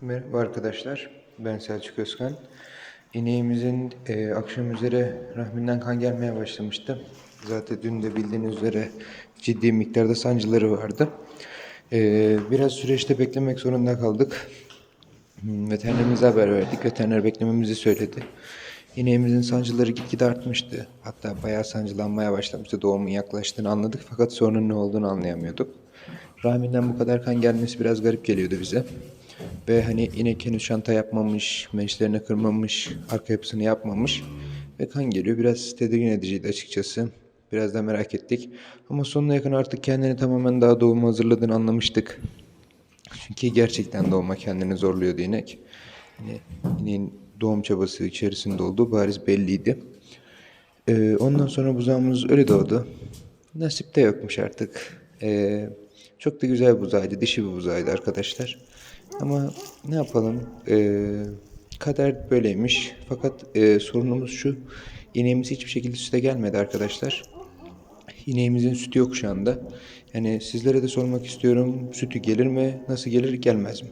Merhaba arkadaşlar, ben Selçuk Özkan. İneğimizin e, akşam üzere rahminden kan gelmeye başlamıştı. Zaten dün de bildiğiniz üzere ciddi miktarda sancıları vardı. E, biraz süreçte beklemek zorunda kaldık. Hmm, Veterinerimize haber verdik. Veteriner beklememizi söyledi. İneğimizin sancıları gitgide artmıştı. Hatta bayağı sancılanmaya başlamıştı. Doğumun yaklaştığını anladık fakat sorunun ne olduğunu anlayamıyorduk. Rahminden bu kadar kan gelmesi biraz garip geliyordu bize. Ve hani inek henüz şanta yapmamış, menşlerini kırmamış, arka yapısını yapmamış. Ve kan geliyor. Biraz tedirgin ediciydi açıkçası. Biraz da merak ettik. Ama sonuna yakın artık kendini tamamen daha doğuma hazırladığını anlamıştık. Çünkü gerçekten doğuma kendini zorluyordu inek. Hani ineğin doğum çabası içerisinde olduğu bariz belliydi. Ee, ondan sonra buzağımız öyle doğdu. Nasip de yokmuş artık. Ee, çok da güzel bir buzağıydı. Dişi bir buzağıydı arkadaşlar. Ama ne yapalım? Ee, kader böyleymiş. Fakat e, sorunumuz şu. İneğimiz hiçbir şekilde süte gelmedi arkadaşlar. İneğimizin sütü yok şu anda. Yani sizlere de sormak istiyorum. Sütü gelir mi? Nasıl gelir? Gelmez mi?